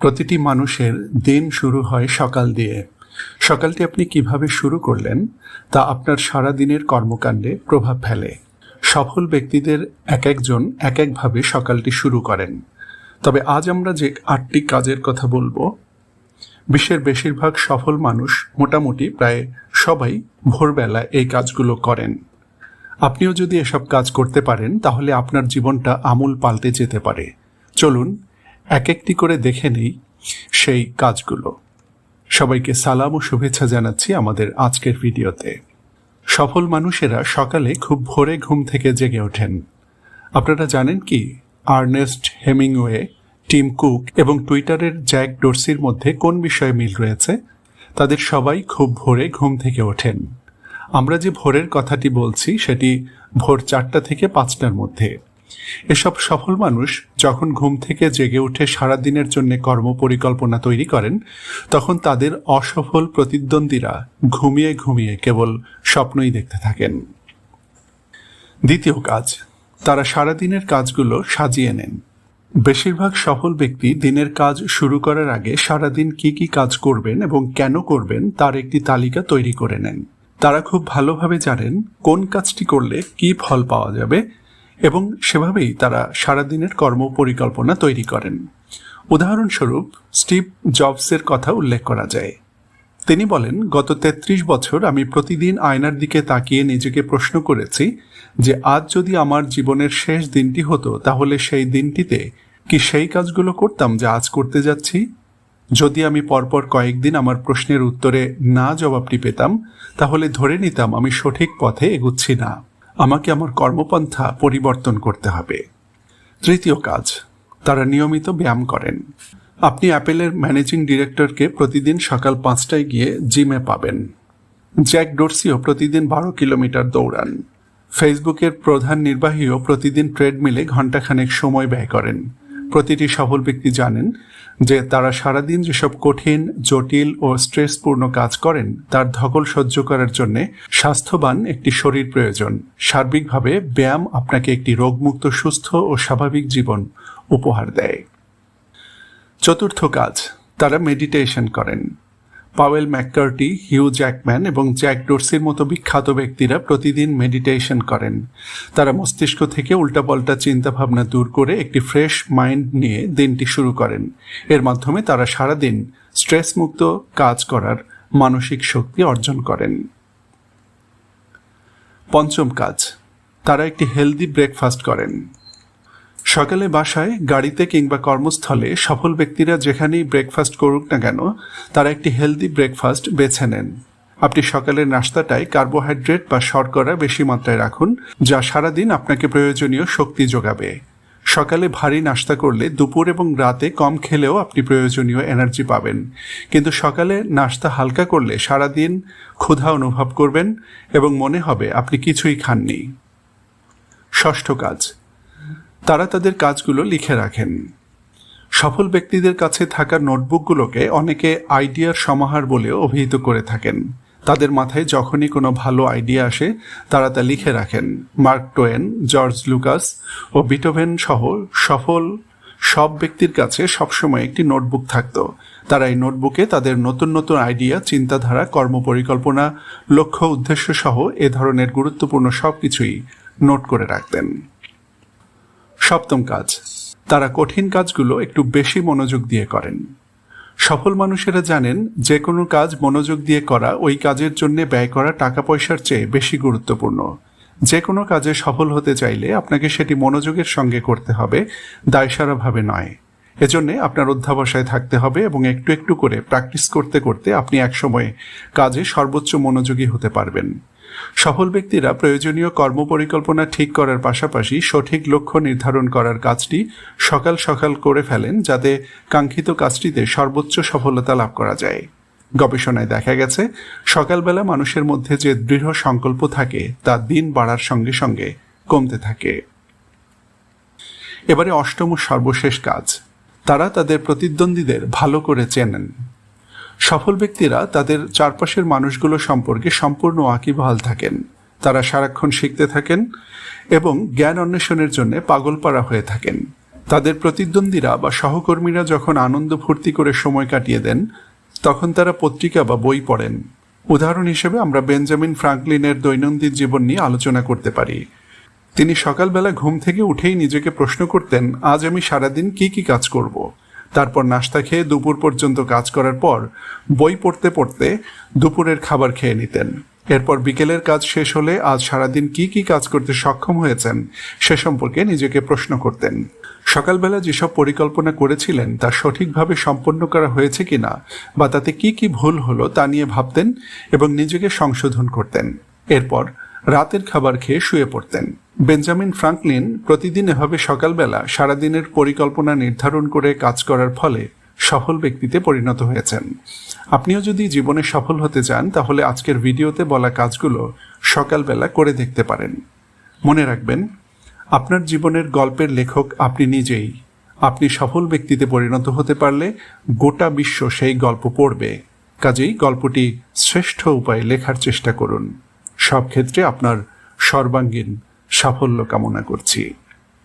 প্রতিটি মানুষের দিন শুরু হয় সকাল দিয়ে। সকালটি আপনি কীভাবে শুরু করলেন, তা আপনার সারা দিনের কর্মকাণ্ডে প্রভাব ফেলে। সফল ব্যক্তিদের এক একজন এক একভাবে সকালটি শুরু করেন। তবে আজ আমরা যে আটটি কাজের কথা বলব, বিশ্বের বেশিরভাগ সফল মানুষ মোটামুটি প্রায় সবাই ভোরবেলা এই কাজগুলো করেন। আপনিও যদি এসব কাজ করতে পারেন, তাহলে আপনার জীবনটা আমূল পাল্টে যেতে পারে। চলুন এক একটি করে দেখে নেই সেই কাজগুলো। সবাইকে সালাম ও শুভেচ্ছা জানাচ্ছি আমাদের আজকের ভিডিওতে। সফল মানুষেরা সকালে খুব ভোরে ঘুম থেকে জেগে ওঠেন। আপনারা জানেন কি, আর্নেস্ট হেমিংওয়ে, টিম কুক এবং টুইটারের জ্যাক ডোরসির মধ্যে কোন বিষয়ে মিল রয়েছে? তাদের সবাই খুব ভোরে ঘুম থেকে ওঠেন। আমরা যে ভোরের কথাটি বলছি সেটি ভোর চারটা থেকে পাঁচটার মধ্যে। এসব সফল মানুষ যখন ঘুম থেকে জেগে উঠে সারা দিনের জন্য কর্ম পরিকল্পনা তৈরি করেন, তখন তাদের অসফল প্রতিদ্বন্দ্বীরা ঘুমিয়ে ঘুমিয়ে কেবল স্বপ্নই দেখতে থাকেন। দ্বিতীয় কাজ, তারা সারাদিনের কাজগুলো সাজিয়ে নেন। বেশিরভাগ সফল ব্যক্তি দিনের কাজ শুরু করার আগে সারাদিন কি কি কাজ করবেন এবং কেন করবেন তার একটি তালিকা তৈরি করে নেন। তারা খুব ভালোভাবে জানেন কোন কাজটি করলে কি ফল পাওয়া যাবে এবং সেভাবেই তারা সারাদিনের কর্ম পরিকল্পনা তৈরি করেন। উদাহরণস্বরূপ, স্টিভ জবসের কথা উল্লেখ করা যায়। তিনি বলেন, গত ৩৩ বছর আমি প্রতিদিন আয়নার দিকে তাকিয়ে নিজেকে প্রশ্ন করেছি যে, আজ যদি আমার জীবনের শেষ দিনটি হতো, তাহলে সেই দিনটিতে কি সেই কাজগুলো করতাম যা আজ করতে যাচ্ছি? যদি আমি পরপর কয়েকদিন আমার প্রশ্নের উত্তরে না জবাবটি পেতাম, তাহলে ধরে নিতাম আমি সঠিক পথে এগুচ্ছি না। আমাকে আমার কর্মপন্থা পরিবর্তন করতে হবে। তৃতীয় কাজ, তারা নিয়মিত ব্যায়াম করেন। আপনি অ্যাপেলের ম্যানেজিং ডিরেক্টরকে প্রতিদিন সকাল পাঁচটায় গিয়ে জিমে পাবেন। জ্যাক ডোরসিও প্রতিদিন বারো কিলোমিটার দৌড়ান। ফেসবুকের প্রধান নির্বাহীও প্রতিদিন ট্রেডমিলে ঘণ্টাখানেক সময় ব্যয় করেন। প্রতিটি সফল ব্যক্তি জানেন যে তারা সারাদিন যেসব কঠিন, জটিল ও স্ট্রেসপূর্ণ কাজ করেন, তার ধকল সহ্য করার জন্য স্বাস্থ্যবান একটি শরীর প্রয়োজন। সার্বিকভাবে ব্যায়াম আপনাকে একটি রোগমুক্ত, সুস্থ ও স্বাভাবিক জীবন উপহার দেয়। চতুর্থ কাজ, তারা মেডিটেশন করেন। পাওয়েল ম্যাককার্টি, হিউ জ্যাকম্যান এবং জ্যাক ডোরসির মতো বিখ্যাত ব্যক্তিরা প্রতিদিন মেডিটেশন করেন। তারা মস্তিষ্ক থেকে উল্টাপাল্টা চিন্তাভাবনা দূর করে একটি ফ্রেশ মাইন্ড নিয়ে দিনটি শুরু করেন। এর মাধ্যমে তারা সারাদিন স্ট্রেসমুক্ত কাজ করার মানসিক শক্তি অর্জন করেন। পঞ্চম কাজ, তারা একটি হেলদি ব্রেকফাস্ট করেন। সকালে বাসায়, গাড়িতে কিংবা কর্মস্থলে সফল ব্যক্তিরা যেখানেই ব্রেকফাস্ট করুক না কেন, তারা একটি হেলদি ব্রেকফাস্ট বেছে নেন। আপনি সকালের নাস্তাটায় কার্বোহাইড্রেট বা শর্করা বেশি মাত্রায় রাখুন, যা সারাদিন আপনাকে প্রয়োজনীয় শক্তি যোগাবে। সকালে ভারী নাস্তা করলে দুপুর এবং রাতে কম খেলেও আপনি প্রয়োজনীয় এনার্জি পাবেন। কিন্তু সকালে নাস্তা হালকা করলে সারাদিন ক্ষুধা অনুভব করবেন এবং মনে হবে আপনি কিছুই খাননি। ষষ্ঠ কাজ তারা তাদের কাজগুলো লিখে রাখেন। সফল ব্যক্তিদের কাছে থাকা নোটবুকগুলোকে অনেকে আইডিয়ার সমাহার বলেও অভিহিত করে থাকেন। তাদের মাথায় যখনই কোনো ভালো আইডিয়া আসে, তারা তা লিখে রাখেন। মার্ক টোয়েন, জর্জ লুকাস ও বিটোভেন সহ সফল সব ব্যক্তির কাছে সবসময় একটি নোটবুক থাকত। তারা এই নোটবুকে তাদের নতুন নতুন আইডিয়া, চিন্তাধারা, কর্মপরিকল্পনা, লক্ষ্য, উদ্দেশ্য সহ এ ধরনের গুরুত্বপূর্ণ সব কিছুই নোট করে রাখতেন। সপ্তম কাজ। তারা কঠিন কাজগুলো একটু বেশি মনোযোগ দিয়ে করেন। সফল মানুষেরা জানেন যে কোনো কাজ মনোযোগ দিয়ে করা ওই কাজের জন্য ব্যয় করা টাকা পয়সার চেয়ে বেশি গুরুত্বপূর্ণ। যে কোনো কাজে সফল হতে চাইলে আপনাকে সেটি মনোযোগের সঙ্গে করতে হবে, দায়সারাভাবে নয়। এজন্যে আপনার অধ্যাবসায় থাকতে হবে এবং একটু একটু করে প্র্যাকটিস করতে করতে আপনি একসময় কাজে সর্বোচ্চ মনোযোগী হতে পারবেন। সফল ব্যক্তিরা প্রয়োজনীয় কর্মপরিকল্পনা ঠিক করার পাশাপাশি সঠিক লক্ষ্য নির্ধারণ করার কাজটি সকাল সকাল করে ফেলেন যাতে কাঙ্ক্ষিত কাজটিতে সর্বোচ্চ সফলতা লাভ করা যায়। গবেষণায় দেখা গেছে, সকালবেলা মানুষের মধ্যে যে দৃঢ় সংকল্প থাকে, তা দিন বাড়ার সঙ্গে সঙ্গে কমতে থাকে। এবারে অষ্টম সর্বশেষ কাজ। তারা তাদের প্রতিদ্বন্দ্বীদের ভালো করে চেনেন। সফল ব্যক্তিরা তাদের চারপাশের মানুষগুলো সম্পর্কে সম্পূর্ণ আঁকিবহাল থাকেন। তারা সারাক্ষণ শিখতে থাকেন এবং জ্ঞান অন্বেষণের জন্য পাগলপাড়া হয়ে থাকেন। তাদের প্রতিদ্বন্দ্বীরা বা সহকর্মীরা যখন আনন্দ ফুর্তি করে সময় কাটিয়ে দেন, তখন তারা পত্রিকা বা বই পড়েন। উদাহরণ হিসেবে আমরা বেঞ্জামিন ফ্রাঙ্কলিনের দৈনন্দিন জীবন নিয়ে আলোচনা করতে পারি। তিনি সকালবেলা ঘুম থেকে উঠেই নিজেকে প্রশ্ন করতেন, আজ আমি সারাদিন কি কি কাজ করব? তারপর নাস্তা খেয়ে দুপুর পর্যন্ত কাজ করার পর বই পড়তে পড়তে দুপুরের খাবার খেয়ে নিতেন। এরপর বিকেলের কাজ শেষ হলে আজ সারাদিন কি কি কাজ করতে সক্ষম হয়েছেন সে সম্পর্কে নিজেকে প্রশ্ন করতেন। সকালবেলা যেসব পরিকল্পনা করেছিলেন, তা সঠিকভাবে সম্পন্ন করা হয়েছে কিনা বা তাতে কি কি ভুল হলো তা নিয়ে ভাবতেন এবং নিজেকে সংশোধন করতেন। এরপর রাতের খাবার খেয়ে শুয়ে পড়তেন। বেঞ্জামিন ফ্রাঙ্কলিন প্রতিদিন এভাবে সকালবেলা সারাদিনের পরিকল্পনা নির্ধারণ করে কাজ করার ফলে সফল ব্যক্তিতে পরিণত হয়েছেন। আপনিও যদি জীবনে সফল হতে চান, তাহলে আজকের ভিডিওতে বলা কাজগুলো সকালবেলা করে দেখতে পারেন। মনে রাখবেন, আপনার জীবনের গল্পের লেখক আপনি নিজেই। আপনি সফল ব্যক্তিতে পরিণত হতে পারলে গোটা বিশ্ব সেই গল্প পড়বে। কাজেই গল্পটি শ্রেষ্ঠ উপায়ে লেখার চেষ্টা করুন। সব ক্ষেত্রে আপনার সর্বাঙ্গীন সাফল্য কামনা করছি।